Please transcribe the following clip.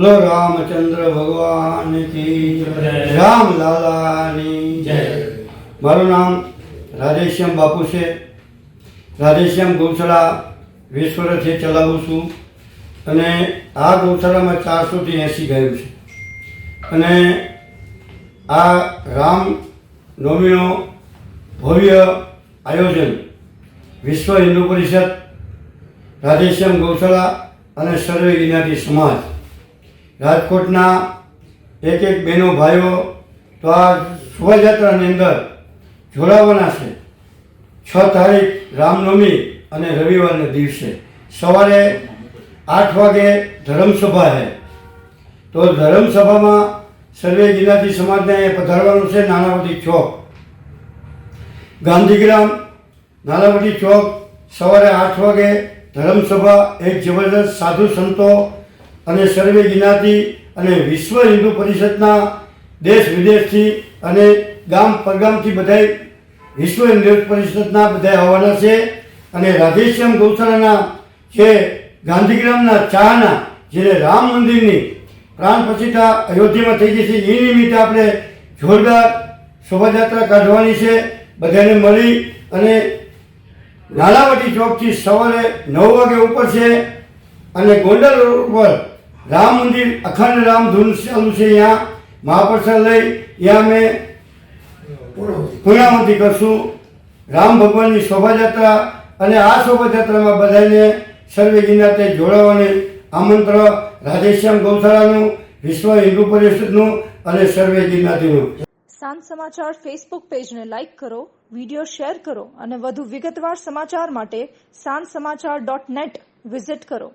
બોલો રામચંદ્ર ભગવાન કી. રામ લાલાની જય. મારું નામ રાધેશ્યામ બાપુ છે રાધેશ્યામ ગૌશાળા વીસ ચલાવું છું અને આ ગૌશાળામાં ચારસોથી એંસી ગયું છે અને આ રામ નવમીનો ભવ્ય આયોજન વિશ્વ હિન્દુ પરિષદ રાધેશ્યામ ગૌશાળા અને સર્વે જ્ઞાતિ સમાજ રાજકોટના એક એક બહેનો ભાઈઓ તો આ શોભાયાત્રાની અંદર જોડાવાના છે. છ તારીખ રામનવમી અને રવિવારના દિવસે. સવારે આઠ વાગે ધર્મસભા છે તો ધર્મસભામાં સર્વે જિલ્લાથી સમાજને પધારવાનું છે નાનાવટી ચોક. ગાંધીગ્રામ નાનાવટી ચોક સવારે આઠ વાગે ધર્મસભા, એક જબરદસ્ત સાધુ સંતો અને સર્વે જ્ઞાતિ અને વિશ્વ હિન્દુ પરિષદના દેશ વિદેશથી અને ગામ પરગામથી બધાય વિશ્વ હિન્દુ પરિષદના બધા આવવાના છે. અને રાધેશ્યામ ગૌશાળાના જે ગાંધીગ્રામના ચાહના જે રામ મંદિરની પ્રાણ પ્રતિષ્ઠા અયોધ્યામાં થઈ ગઈ છે, એ નિમિત્તે આપણે જોરદાર શોભાયાત્રા કાઢવાની છે. બધાને મળી અને નાલાવટી ચોકથી સવારે નવ વાગે ઉપર છે. અને ગોંડલ રોડ ઉપર રામ મંદિર અખંડ રામ ધૂન ચાલુ છે અહીંયા મહાપ્રસાદ લઈ ત્યાં અમે પૂર્ણાવતી કરશું. રામ ભગવાનની શોભાયાત્રા અને આ શોભાયાત્રામાં બધાને સર્વે જ્ઞાતે જોડાવાની આમંત્રણ રાધેશ્યામ ગૌશાળાનું, વિશ્વ હિન્દુ પરિષદનું અને સર્વે જ્ઞાતિનું સાંજ સમાચાર ફેસબુક પેજને લાઇક કરો વિડિયો શેર કરો અને વધુ વિગતવાર સમાચાર માટે સાંજ સમાચાર ડોટ નેટ વિઝિટ કરો.